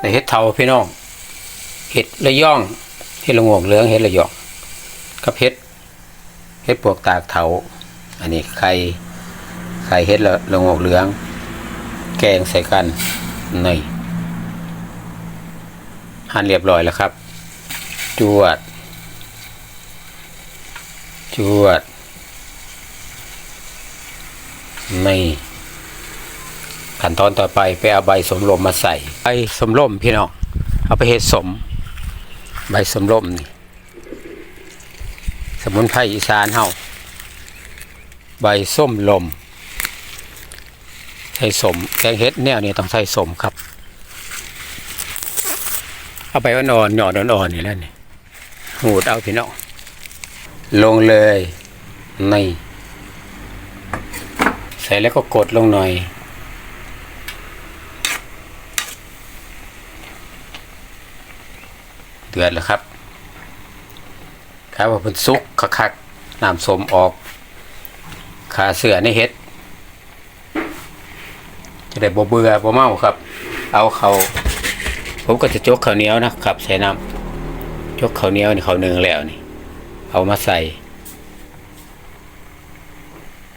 ในเห็ดเทาพี่น้อง เห็ดระย่อง เห็ดละโงเหลือง เห็ดระยองกับเห็ด เห็ดปวกตากเถา อันนี้ไข่ไข่เห็ดละละโงเหลือง แกงใส่กันนี่หั่นเรียบร้อยแล้วครับ จวด จวดนี่ ขั้นตอนต่อไปไปเอาใบสมลมมาใส่ใบสมลมพี่น้องเอาไปเฮ็ดสม ใบสมลมนี่สมุนไพรอีสานเฮาใบส้มลมใส่สมแกงเฮ็ดแนวนี้ต้องใส่สมครับ เอาไปอ่อนๆหยอดอ่อนๆนี่แล้วนี่หูดเอาพี่น้องลงเลยในใส่แล้วก็กดลงหน่อย ดือดแล้วครับครับว่าเป็นซุกคักๆน้ำสมออกขาเสือในเฮ็ด จะได้บ่เบื่อบ่เมาครับ เอาเขาผมก็จะจกข้าวเหนียวนะครับ ใส่น้ำจกข้าวเหนียวนี่ข้าวหนึ่งแล้วนี่ เอามาใส่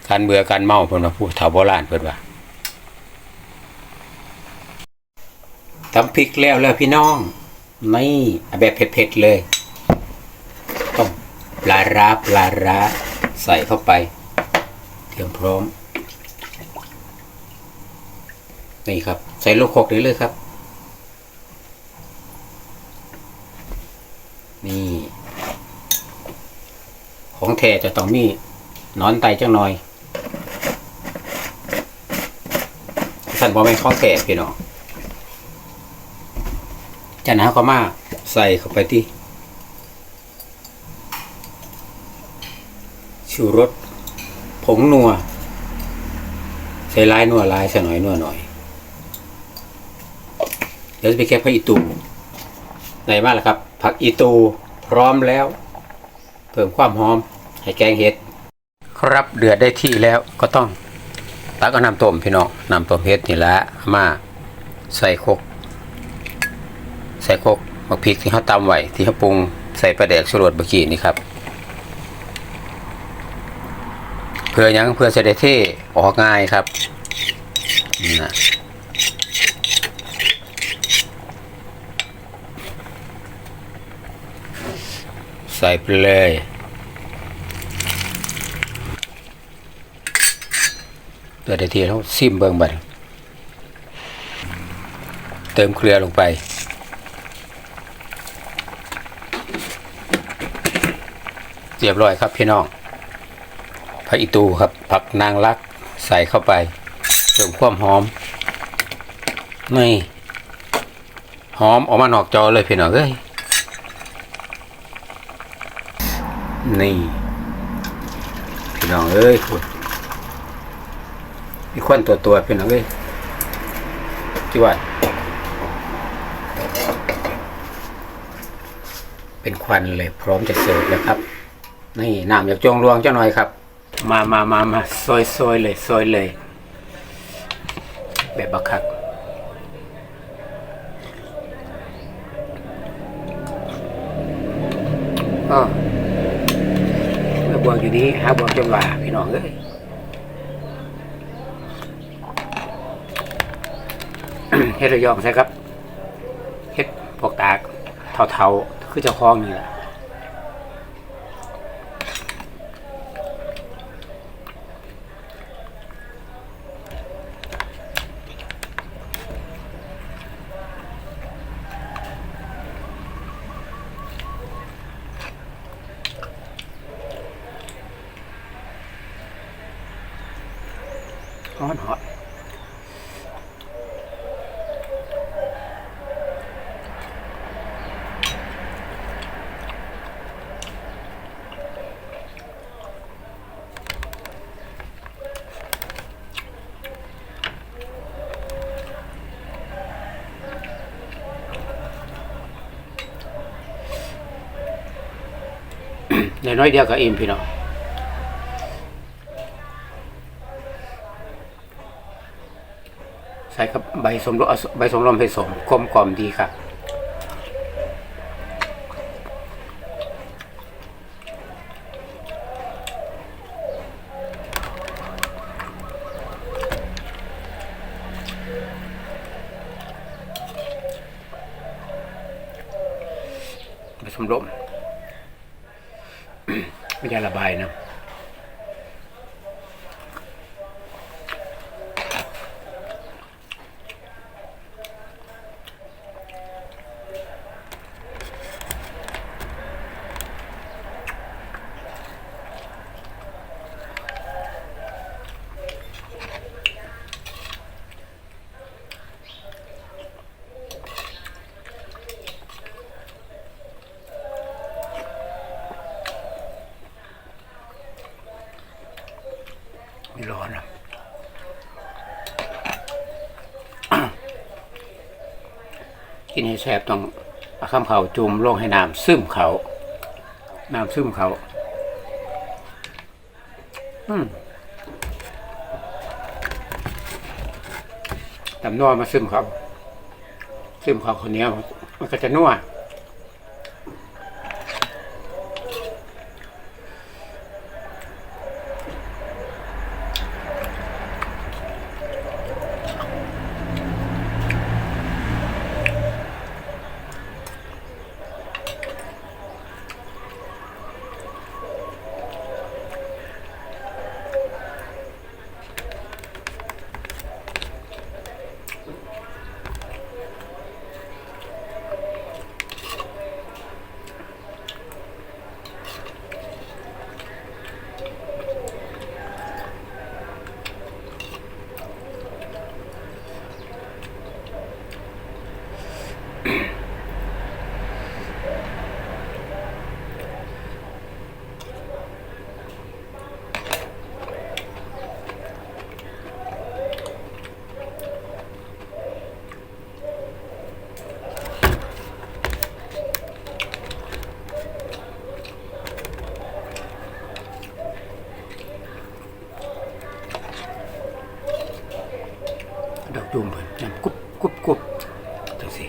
การเบื่อการเมาเพิ่นว่าผู้เฒ่าโบราณเพิ่นว่าตำพริกแล้วแล้วพี่น้อง ไม่แบบเผ็ดๆเลยต้มปลาร้าปลาร้าใส่เข้าไปเตรียมพร้อม นี่ครับ ใส่ลูกโคกได้เลยครับ นี่ ของแท้จะต้องมีนอนไตจังหน่อยสันบอไม่นข้อแท้พี่น้อง จะหนาวก็มากใส่เข้าไปที่ชูรสผงนัว ใส่ลายนัวลายใส่หน่อยนัวหน่อย เดี๋ยวจะไปแก้ผักอีตูในบ้านแล้วครับ ผักอีตูพร้อมแล้ว เพิ่มความหอม ให้แกงเห็ด ครับเดือดได้ที่แล้วก็ต้องตักเอาน้ำต้มพี่น้องน้ำต้มเห็ดนี่แหละเอามาใส่คก ใส่คกมักพริกที่เขาตำไว้ที่เขาปรุงใส่ปลาแดกชูรสเมื่อกี้นี่ครับ เพื่อยังเพื่อจะไดเท่ออกง่ายครับนะใส่ไปเลยเดี๋ยวได้ทีแล้วซิมเบิ่งบัดเติมเกลือลงไป เรียบร้อยครับพี่น้องผักอีตูครับผักนางรักใส่เข้าไปเติมความหอมนี่หอมออกมานอกจอเลยพี่น้องเอ้ยนี่ พี่น้องเอ้ยคุณมีควันตัวตัวพี่น้องเอ้ยจวดเป็นควันเลยพร้อมจะเสิร์ฟแล้วครับ นี่น้ำอยากจงรวงเจ้าหน่อยครับ มามามามาซอยซอยเลยซอยเลย แบบบักคักอ้อเมื่อบวกอยู่นี้หาบวกจนว่าพี่น้องเอ้ยเฮ็ดระยองใช่ครับเฮ็ดพวกตากเทาๆคือเจ้าของนี่แหละ ฮ้อนฮอตในน้อยเดียวก็อิ่มพี่น้อง ส่กับใบสมรใบสมรมผสมกลมกล่อมดีครับสมลมไม่ได้ระบายนะ ร้อนะกินให้แซ่บต้องเอาข้ามเขาจุ่มลงให้น้ำซึมเขา น้ำซึมเขา อืมตำนัวมาซึมเขา ซึมเขาคนนี้ยมันก็จะนัว จุ่มเพิ่นน้ำกุบกุบกุบจังสิ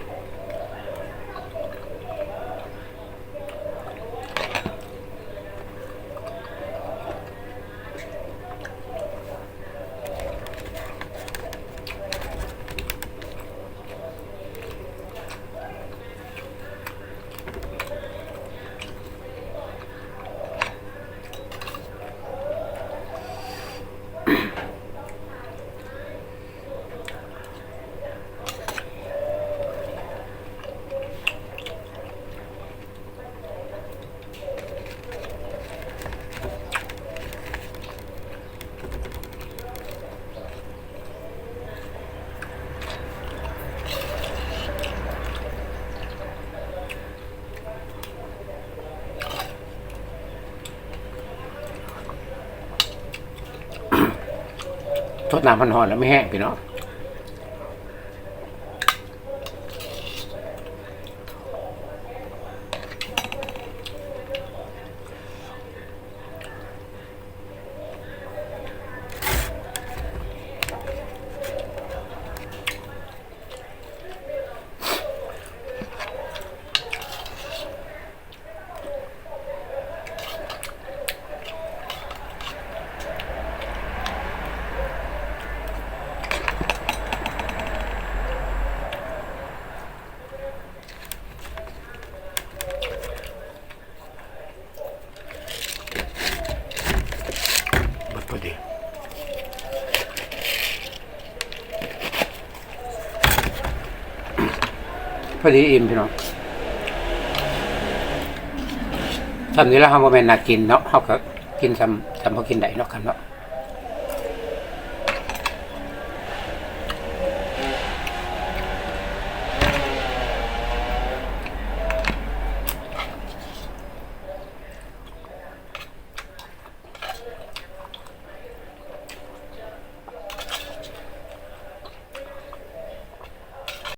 ทดน้ำพันหอนแล้วไม่แห้งพี่น้อง พอดีอิ่มพี่น้องทำนี้แล้วเขาโมเมนต์น่ากินเนาะเขาก็กินซ้ำซ้ำพอกินได้เนาะกันเนาะ